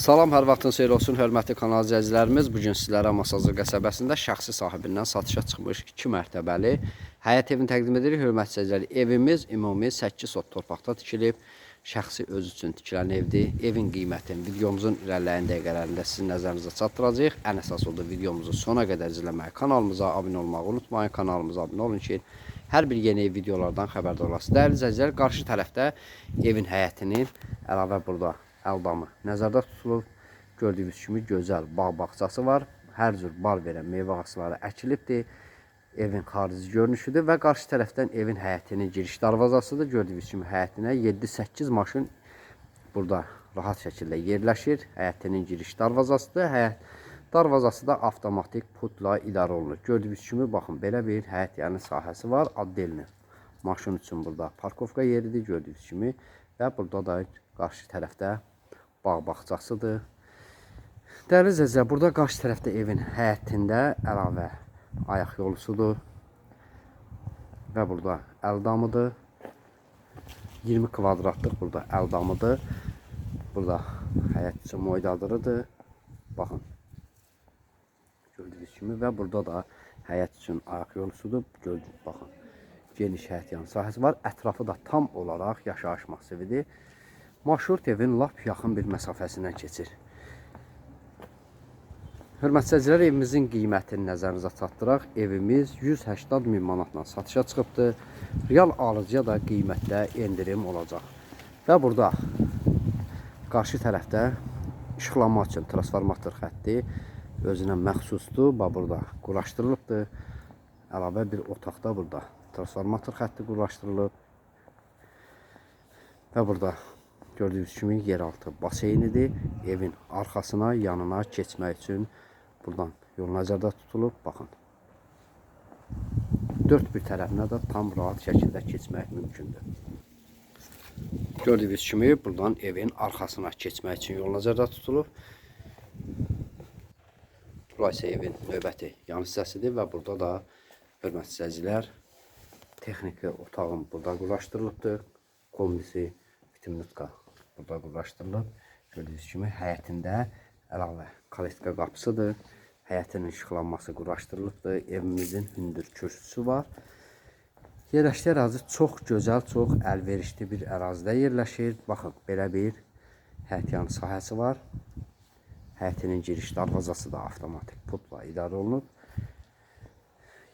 Salam, hər vaxtın xeyir olsun, hörmətli kanal izləyicilərimiz. Bu gün sizlərə Masazır qəsəbəsində şəxsi sahibindən satışa çıxmış 2 mərtəbəli həyət evini təqdim edirik. Hörmətli izləyicilər, evimiz ümumi 8 sot torpaqda tikilib. Şəxsi öz üçün tikilən evdir. Evin qiymətini videomuzun irəliləyən dəqiqələrində sizin nəzərinizə çatdıracağıq. Ən əsas odur videomuzu sona qədər izləməyi, kanalımıza abunə olmağı unutmayın. Kanalımıza abunə olun ki, hər bir yeni videolardan xəbərdar olasınız. Dəyərli izləyicilər, qarşı tərəfdə evin həyətinin əlavə burada əldamı nəzərdə tutulub. Gördüyünüz kimi gözəl bağ bağçası var. Hər cür bar verən meyvə ağacları əkilibdir. Evin xarici görünüşüdür və qarşı tərəfdən evin həyətinin giriş darvazasıdır. Gördüyünüz kimi həyətinə 7-8 maşın burada rahat şəkildə yerləşir. Həyətinin giriş darvazasıdır. Həyət darvazası da avtomatik putla idarə olunur. Gördüyünüz kimi baxın belə bir həyət yəni sahəsi var. Addelini maşın üçün burada parkovka yeridir gördüyünüz kimi və burada da qarşı tərəfdə bağ bağçasıdır. Dəyərli izləyicilər, burada qarşı tərəfdə evin həyətində əlavə ayaq yolusudur və burada əldamıdır. 20 kvadratlıq burada əldamıdır. Burada həyət üçün moydadırıdır. Baxın. Gördüyünüz kimi və burada da həyət üçün ayaq yolusudur. Gördüyünüz baxın. Geniş həyət yan sahəsi var. Ətrafı da tam olaraq yaşayış masividir. Maşhur evin lap yaxın bir məsafəsindən keçir. Hörmətli izləyicilər, evimizin qiymətini nəzərinizə çatdıraq. Evimiz 180 min manatla satışa çıxıbdır. Real alıcıya da qiymətdə endirim olacaq. Və burada qarşı tərəfdə işıqlanma üçün transformator xətti özünə məxsusdur. Bax burada quraşdırılıbdır. Əlavə bir otaqda burada transformator xətti quraşdırılıb. Və burada gördüyünüz kimi yeraltı baseynidir. Evin arxasına, yanına keçmək üçün buradan yol nəzərdə tutulub. Baxın. Dörd bir tərəfinə də tam rahat şəkildə keçmək mümkündür. Gördüyünüz kimi buradan evin arxasına keçmək üçün yol nəzərdə tutulub. Bura isə evin növbəti yan hissəsidir və burada da hörmətli izləyicilər texniki otağım burada quraşdırılıbdır. Kombisi, vitaminka burada quraşdırılıb. Gördüyünüz kimi həyətində əlavə kaletka qapısıdır. Həyətinin işıqlanması quraşdırılıbdır. Evimizin hündür kürsüsü var. Yerləşdiyi ərazi çox gözəl, çox əlverişli bir ərazidə yerləşir. Baxın, belə bir həyət yanı sahəsi var. Həyətinin giriş darvazası da avtomatik putla idarə olunub.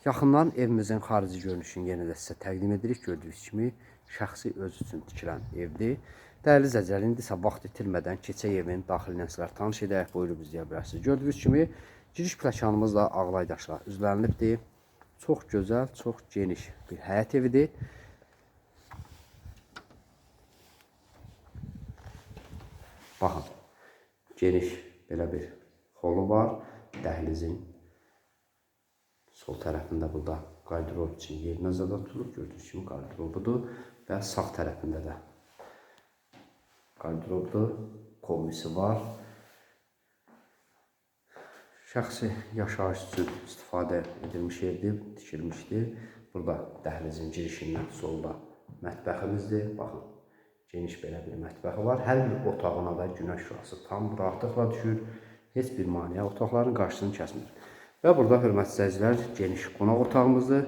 Yaxından evimizin xarici görünüşünü yenə də sizə təqdim edirik. Gördüyünüz kimi şəxsi öz üçün tikilən evdir. Dəyərli izləyicilər, indi isə vaxt itirmədən keçək evin daxili nəslər tanış edək, buyurub izləyə bilərsiniz. Gördüyünüz kimi giriş plakanımız da ağlay daşla üzlənilibdir. Çox gözəl, çox geniş bir həyət evidir. Baxın, geniş belə bir holu var. Dəhlizin sol tərəfində burada qardırob üçün yer nəzərdə tutulub. Gördüyünüz kimi qardırobudur və sağ tərəfində də qardırobdur, komisi var. Şəxsi yaşayış üçün istifadə edilmiş yerdir, tikilmişdir. Burada dəhlizin girişindən solda mətbəximizdir. Baxın, geniş belə bir mətbəxi var. Hər bir otağına da günəş şüası tam rahatlıqla düşür. Heç bir maneə otaqların qarşısını kəsmir. Və burada hörmətli izləyicilər, geniş qonaq otağımızdır.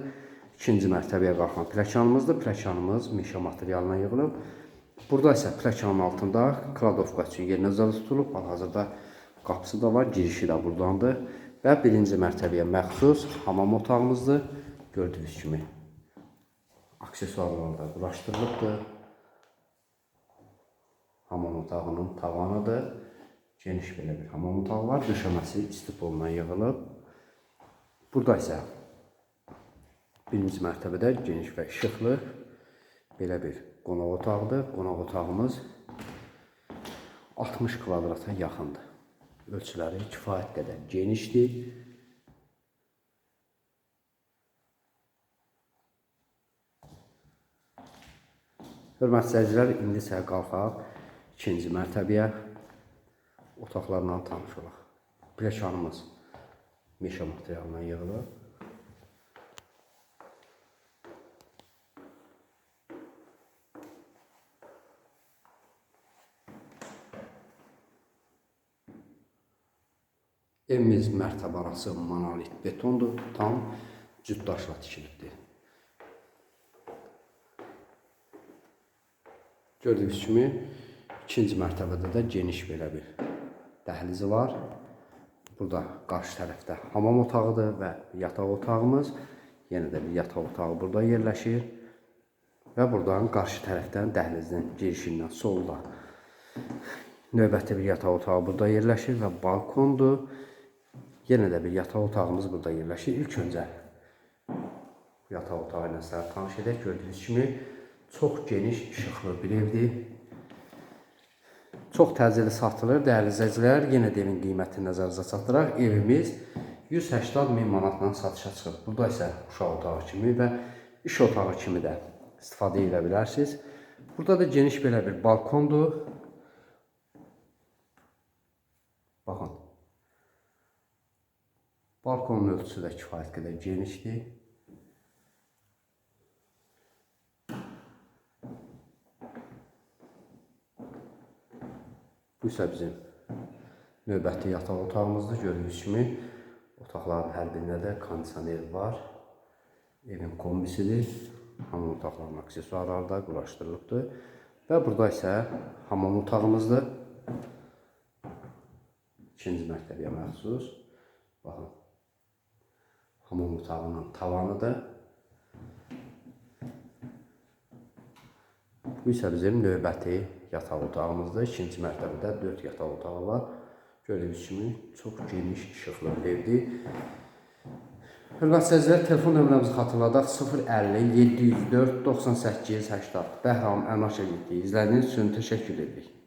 İkinci mərtəbəyə qalxan pləkanımızdır. Pləkanımız meşə materialından yığılıb. Burada isə pləkanın altında kladovka üçün yer nəzərdə tutulub. Hal-hazırda qapısı da var, girişi də burdandır. Və birinci mərtəbəyə məxsus hamam otağımızdır. Gördüyünüz kimi aksesuarlar da quraşdırılıbdır. Hamam otağının tavanıdır. Geniş belə bir hamam otağı var. Döşəməsi istipolinan yığılıb. Burada isə birinci mərtəbədə geniş və işıqlı belə bir qonaq otağıdır. Qonaq otağımız 60 kvadrata yaxındır. Ölçüləri kifayət qədər genişdir. Hörmətli izləyicilər, indi isə qalxaq ikinci mərtəbəyə otaqlarla tanış olaq. Pləkanımız meşə materialından yığılıb. Evimiz mərtəbə arası monolit betondur. Tam cüt daşla tikilibdir. Gördüyünüz kimi ikinci mərtəbədə də geniş belə bir dəhlizi var. Burada qarşı tərəfdə hamam otağıdır və yataq otağımız. Yenə də bir yataq otağı burada yerləşir. Və buradan qarşı tərəfdən dəhlizin girişindən solda növbəti bir yataq otağı burada yerləşir və balkondur. Yenə də bir yataq otağımız burada yerləşir. İlk öncə yataq otağı ilə sizlərə tanış edək. Gördüyünüz kimi çox geniş işıqlı bir evdir. Çox təcili satılır. Dəyərli izləyicilər, yenə də evin qiymətini nəzərinizə çatdıraq. Evimiz 180 min manatla satışa çıxıb. Burada isə uşaq otağı kimi və iş otağı kimi də istifadə edə bilərsiniz. Burada da geniş belə bir balkondur. Baxın. Balkonun ölçüsü də kifayət qədər genişdir. Bu isə bizim növbəti yataq otağımızdır. Gördüyünüz kimi otaqların hər birində də kondisioner var. Evin kombisidir. Hamam otaqlarının aksesuarları da quraşdırılıbdır. Və burada isə hamam otağımızdır. İkinci mərtəbəyə məxsus. Baxın. Hamam otağının tavanıdır. Bu isə bizim növbəti yataq otağımızdır. İkinci mərtəbədə 4 yataq otağı var. Gördüyünüz kimi çox geniş işıqlı bir evdir. Hörmətli izləyicilər, telefon nömrəmizi xatırladaq 050 704 98 80. Bəhram Əmlak Agentliyi izlədiyiniz üçün təşəkkür edirik.